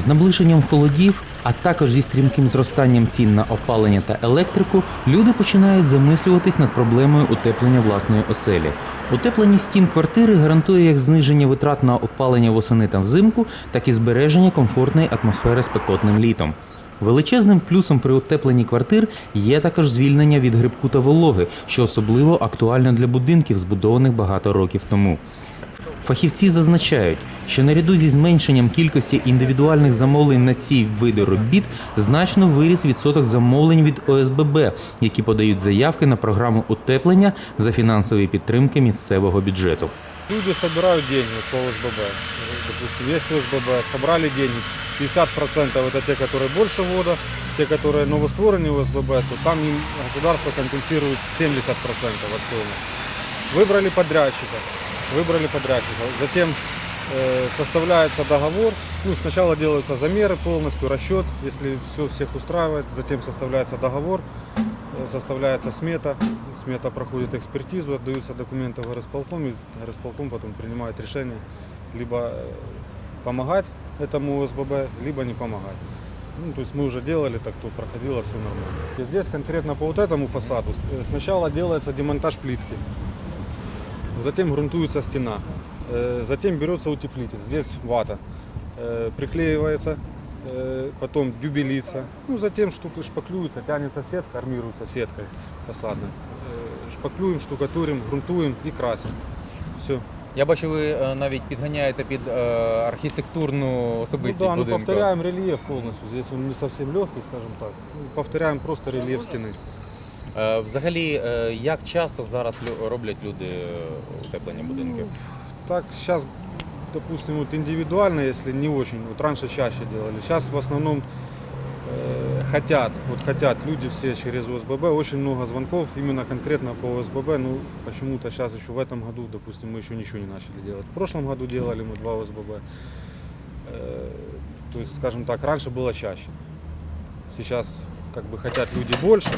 З наближенням холодів, а також зі стрімким зростанням цін на опалення та електрику, люди починають замислюватись над проблемою утеплення власної оселі. Утеплення стін квартири гарантує як зниження витрат на опалення восени та взимку, так і збереження комфортної атмосфери спекотним літом. Величезним плюсом при утепленні квартир є також звільнення від грибку та вологи, що особливо актуально для будинків, збудованих багато років тому. Фахівці зазначають, що наряду зі зменшенням кількості індивідуальних замовлень на ці види робіт значно виріс відсоток замовлень від ОСББ, які подають заявки на програму утеплення за фінансової підтримки місцевого бюджету. Люди собирают деньги по ОСББ. Допустим, есть ОСББ, собрали деньги. 50% это те, которые больше года, те, которые новостворенные ОСББ, то там им государство компенсирует 70% от стоимости. Выбрали подрядчика, Выбрали подрядчика. Затем э, составляется договор. Ну, сначала делаются замеры полностью, расчет, если все всех устраивает. Затем составляется договор, э, составляется смета. Смета проходит экспертизу, отдаются документы в горосполком, и горосполком потом принимает решение либо э, помогать этому ОСББ, либо не помогать. Ну, то есть мы уже делали, так то проходило все нормально. И здесь конкретно по вот этому фасаду сначала делается демонтаж плитки, затем грунтуется стена, э, затем берется утеплитель, здесь вата, э, приклеивается, э, потом дюбелится, ну затем штука шпаклюется, тянется сетка, армируется сеткой фасадной. Э, Шпаклюем, штукатурим, грунтуем и красим. Все. Я бачу, ви е, навіть підганяєте під е, архітектурну Ну особистість да, ну будинку. повторяем рельеф полностью. Здесь он не совсем легкий, скажем так. Ну, Повторяем просто рельеф стены. Е, Взагалі, е, як часто зараз лю- роблять люди е, утеплення будинків? Так, сейчас, допустим, вот индивидуально, если не очень, вот раньше чаще делали. Сейчас в основном э, хотят, вот хотят люди все через ОСББ, очень много звонков именно конкретно по ОСББ, ну почему-то сейчас еще в этом году, допустим, мы еще ничего не начали делать. В прошлом году делали мы два ОСББ. Э, то есть, скажем так, раньше было чаще. Сейчас как бы хотят люди больше,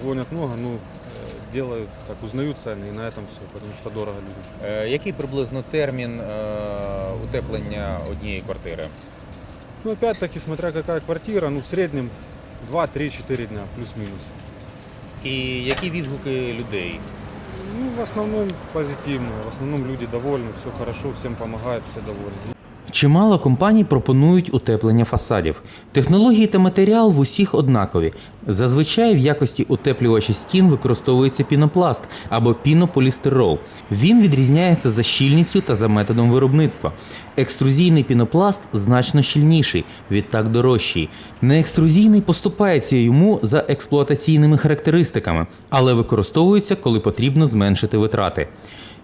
звонят много, ну э, делают, так узнают цены и на этом все, потому что дорого людям. Е, Який приблизно термін е, утеплення однієї квартири? Ну, опять-таки, смотря какая квартира, ну, в среднем 2-3-4 дня, плюс-минус. І які відгуки людей? Ну, в основном позитивно, в основном люди довольны, все хорошо, всем помогают, все довольны. Чимало компаній пропонують утеплення фасадів. Технології та матеріал в усіх однакові. Зазвичай в якості утеплювача стін використовується пінопласт або пінополістирол. Він відрізняється за щільністю та за методом виробництва. Екструзійний пінопласт значно щільніший, відтак дорожчий. Неекструзійний поступається йому за експлуатаційними характеристиками, але використовується, коли потрібно зменшити витрати.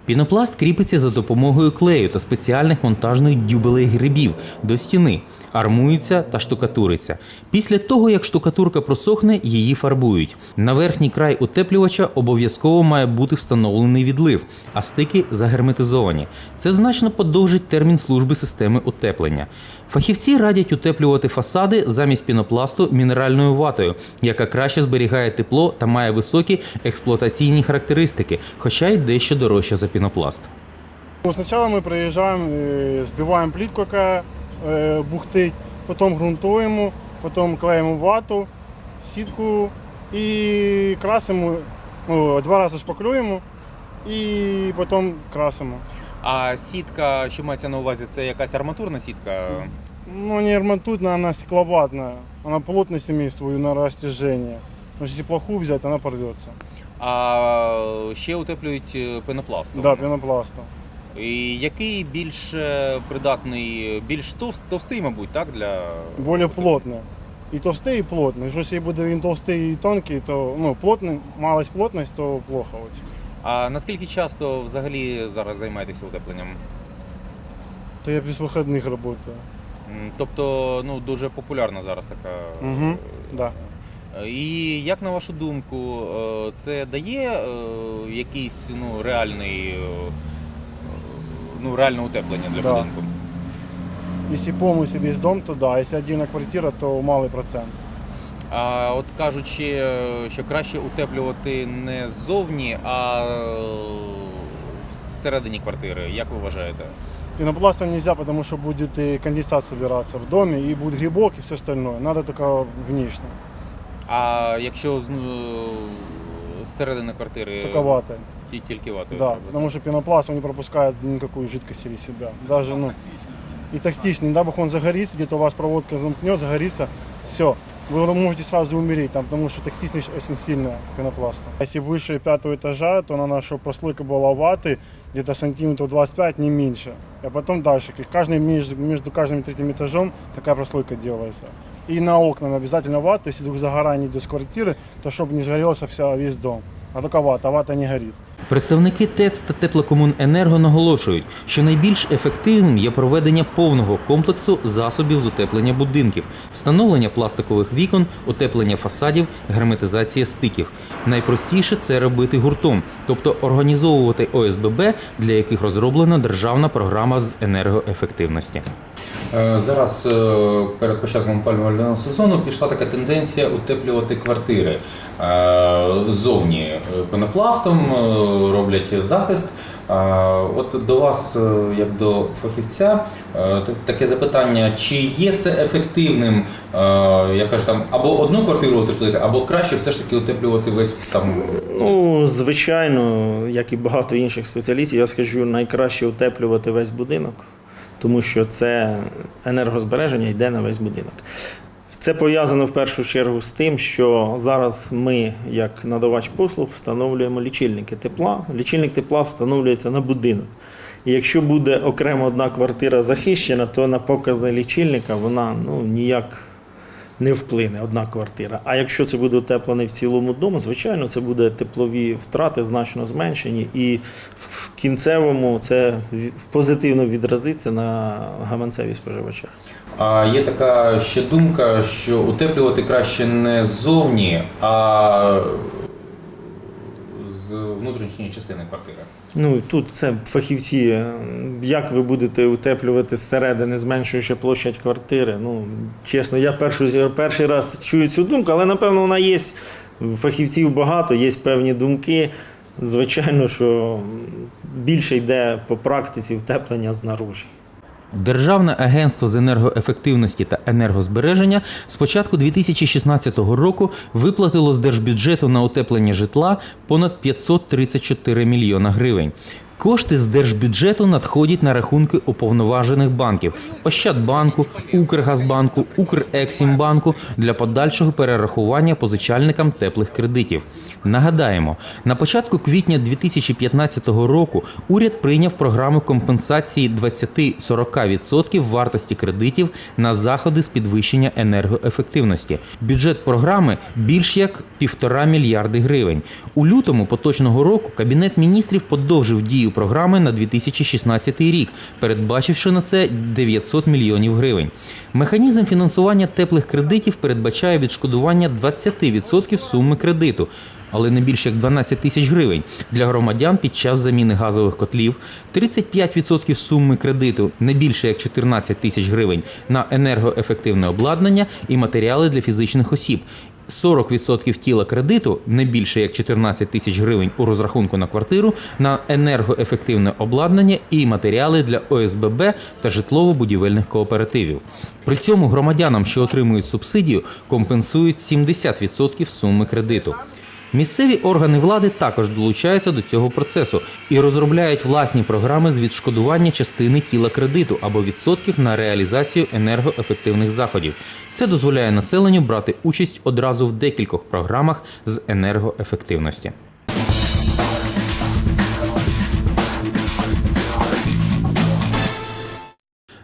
Пінопласт кріпиться за допомогою клею та спеціальних монтажних дюбелей грибів до стіни, армується та штукатуриться. Після того, як штукатурка просохне, її фарбують. На верхній край утеплювача обов'язково має бути встановлений відлив, а стики загерметизовані. Це значно подовжить термін служби системи утеплення. Фахівці радять утеплювати фасади замість пінопласту мінеральною ватою, яка краще зберігає тепло та має високі експлуатаційні характеристики, хоча й дещо дорожча за пінопласт. Ну, Сначала мы приезжаем, э, сбиваем плитку, какая э, бухтить, потом грунтуємо, потом клеїмо вату, сітку і красимо, ну, два рази шпаклюємо і потім красимо. А сітка, що мається на увазі, це якась арматурна сітка? Ну, не арматурная, она стекловатная. Она плотность имеет свою на растяжение. Но если плохую взять, она порвется. А ще утеплюють е, пенопластом. Да, пенопластом. І який більш е, придатний, більш товстий, мабуть, так? Для Более плотная. И толстый, и плотный. Якщо буде він толстий і тонкий, то ну, плотний, малость плотність, то плохо. От. А наскільки часто взагалі зараз займаєтеся утепленням? То я без вихідних працюю. М, Тобто, ну дуже популярна зараз така. Мгм. Да. Е, І як на вашу думку, е, це дає е, якийсь ну, реальний, е, ну, реальне утеплення для Да. будинку? Если повністю весь дом, то да. Если отдельна квартира, то малий процент. А от кажуть, ще, е, що краще утеплювати не ззовні, а е, всередині квартири. Як ви вважаєте? Пенопластом нельзя, потому что будет и конденсат собираться в доме, и будет грибок, и все остальное. Надо только внешне, А якщо з, ну, зсередини квартири ті- тільки ватою? Да, треба? потому что пенопласт он не пропускает никакую жидкость через себя. Даже, ну, и токсичный, не дай бог он загорится, где-то у вас проводка замкнет, загорится, все. Вы можете сразу умереть, там, потому что токсичность очень сильная пенопласта. Если выше пятого этажа, то надо, чтобы прослойка была ваты где-то сантиметров 25, не меньше. А потом дальше. И Каждый, между, между каждым и третьим этажом такая прослойка делается. И на окна обязательно вата, то есть если вдруг загорание идет с квартиры, то чтобы не сгорелся вся, весь дом. А только вата, а вата не горит. Представники ТЕЦ та теплокомуненерго наголошують, що найбільш ефективним є проведення повного комплексу засобів з утеплення будинків, встановлення пластикових вікон, утеплення фасадів, герметизація стиків. Найпростіше це робити гуртом, тобто організовувати ОСББ, для яких розроблена державна програма з енергоефективності. Е, Зараз е, перед початком опалювального сезону пішла така тенденція утеплювати квартири. Е, ззовні пенопластом, роблять захист. От до вас, як до фахівця, таке запитання: чи є це ефективним, я кажу, там або одну квартиру утеплити, або краще все ж таки утеплювати весь там. Ну, звичайно, як і багато інших спеціалістів, я скажу, найкраще утеплювати весь будинок, тому що це енергозбереження йде на весь будинок. Це пов'язано в першу чергу з тим, що зараз ми, як надавач послуг, встановлюємо лічильники тепла. Лічильник тепла встановлюється на будинок. І якщо буде окремо одна квартира захищена, то на покази лічильника вона ну, ніяк не вплине одна квартира. А якщо це буде утеплений в цілому дому, звичайно, це буде теплові втрати значно зменшені, і в кінцевому це позитивно відразиться на гаманцеві споживача. А є така ще думка, що утеплювати краще не ззовні, а з внутрішньої частини квартири. Ну тут це фахівці. е, Як ви будете утеплювати зсередини, зменшуючи площадь квартири? Ну чесно, я першу, перший раз чую цю думку, але напевно вона є. Фахівців багато, є певні думки. Звичайно, що більше йде по практиці утеплення знаружі. Державне агентство з енергоефективності та енергозбереження з початку 2016 року виплатило з держбюджету на утеплення житла понад 534 мільйона гривень. Кошти з держбюджету надходять на рахунки уповноважених банків Ощадбанку, Укргазбанку, Укрексімбанку для подальшого перерахування позичальникам теплих кредитів. Нагадаємо, на початку квітня 2015 року уряд прийняв програму компенсації 20-40% вартості кредитів на заходи з підвищення енергоефективності. Бюджет програми більш як півтора мільярди гривень. У лютому поточного року кабінет міністрів подовжив дію програми на 2016 рік, передбачивши на це 900 мільйонів гривень. Механізм фінансування теплих кредитів передбачає відшкодування 20% суми кредиту. Але не більше як 12 тисяч гривень для громадян під час заміни газових котлів, 35% суми кредиту не більше як 14 тисяч гривень на енергоефективне обладнання і матеріали для фізичних осіб. 40% тіла кредиту не більше як 14 тисяч гривень у розрахунку на квартиру на енергоефективне обладнання і матеріали для ОСББ та житлово-будівельних кооперативів. При цьому громадянам, що отримують субсидію, компенсують 70% суми кредиту. Місцеві органи влади також долучаються до цього процесу і розробляють власні програми з відшкодування частини тіла кредиту або відсотків на реалізацію енергоефективних заходів. Це дозволяє населенню брати участь одразу в декількох програмах з енергоефективності.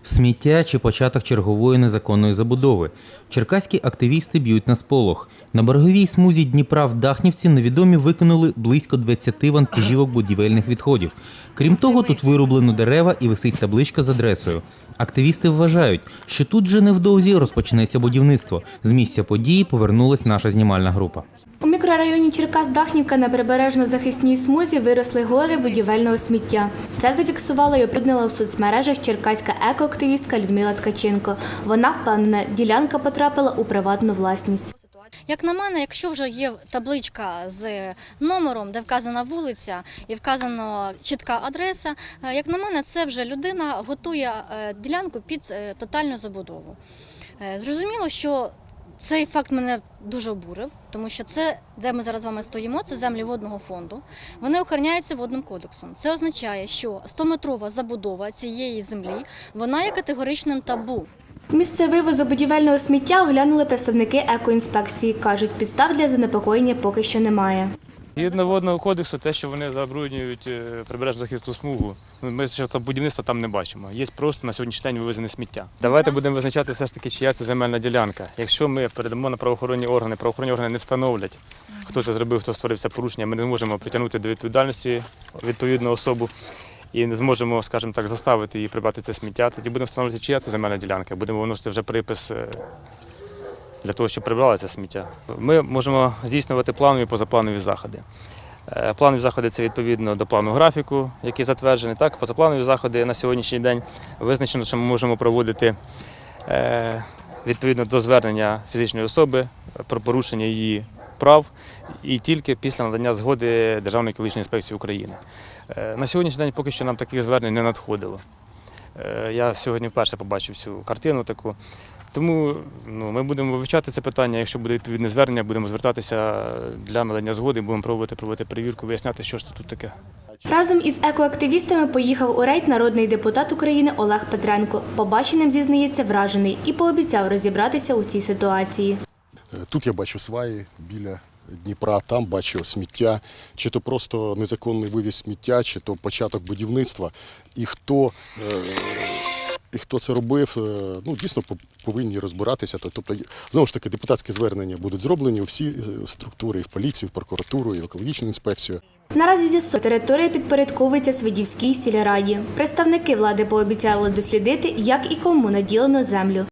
Сміття чи початок чергової незаконної забудови. Черкаські активісти б'ють на сполох. На береговій смузі Дніпра в Дахнівці невідомі викинули близько 20 вантажівок будівельних відходів. Крім того, тут вирублено дерева і висить табличка з адресою. Активісти вважають, що тут вже невдовзі розпочнеться будівництво. З місця події повернулась наша знімальна група. У мікрорайоні Черкас-Дахнівка на прибережно-захисній смузі виросли гори будівельного сміття. Це зафіксувала і оприднила в соцмережах черкаська екоактивістка Людмила Ткаченко. Вона впевнена, ділянка потрапила у приватну власність. Як на мене, якщо вже є табличка з номером, де вказана вулиця і вказано чітка адреса, е, як на мене, це вже людина готує е, ділянку під е, тотальну забудову. Зрозуміло, що цей факт мене дуже обурив, тому що це, де ми зараз з вами стоїмо, це землі водного фонду. Вони охороняються водним кодексом. Це означає, що 100-метрова забудова цієї землі вона є категоричним табу. Місце вивозу будівельного сміття оглянули представники екоінспекції. Кажуть, підстав для занепокоєння поки що немає. Згідно водного кодексу, те, що вони забруднюють е, прибережну захисну смугу, ну, ми ще там будівництва там не бачимо. Є просто на сьогоднішній день вивезене сміття. Давайте будемо визначати все ж таки, чия це земельна ділянка. Якщо ми передамо на правоохоронні органи, правоохоронні органи не встановлять, хто це зробив, хто створив це порушення, ми не можемо притягнути до відповідальності відповідну особу. І не зможемо, скажімо так, заставити її прибрати це сміття. Тоді будемо встановлювати, чия це земельна ділянка. Будемо виносити вже припис е, для того, щоб прибрали це сміття. Ми можемо здійснювати планові і позапланові заходи. Е, Планові заходи це відповідно до плану графіку, який затверджений. Так, позапланові заходи на сьогоднішній день визначено, що ми можемо проводити е, відповідно до звернення фізичної особи про порушення її прав і тільки після надання згоди Державної екологічної інспекції України. Е, На сьогоднішній день поки що нам таких звернень не надходило. Е, Я сьогодні вперше побачив цю картину таку. Тому ну, ми будемо вивчати це питання. Якщо буде відповідне звернення, будемо звертатися для надання згоди, будемо пробувати проводити перевірку, виясняти, що ж це тут таке. Разом із екоактивістами поїхав у рейд народний депутат України Олег Петренко. Побаченим зізнається вражений і пообіцяв розібратися у цій ситуації. Е, Тут я бачу сваї біля Дніпра, там бачу сміття, чи то просто незаконний вивіз сміття, чи то початок будівництва. І хто, е, і хто це робив, е, ну дійсно по- повинні розбиратися. Тобто, знову ж таки, депутатські звернення будуть зроблені у всі е, структури, і в поліцію, в прокуратуру, і в екологічну інспекцію. Наразі з'ясує, територія підпорядковується Свидівській сільраді. Представники влади пообіцяли дослідити, як і кому наділено землю.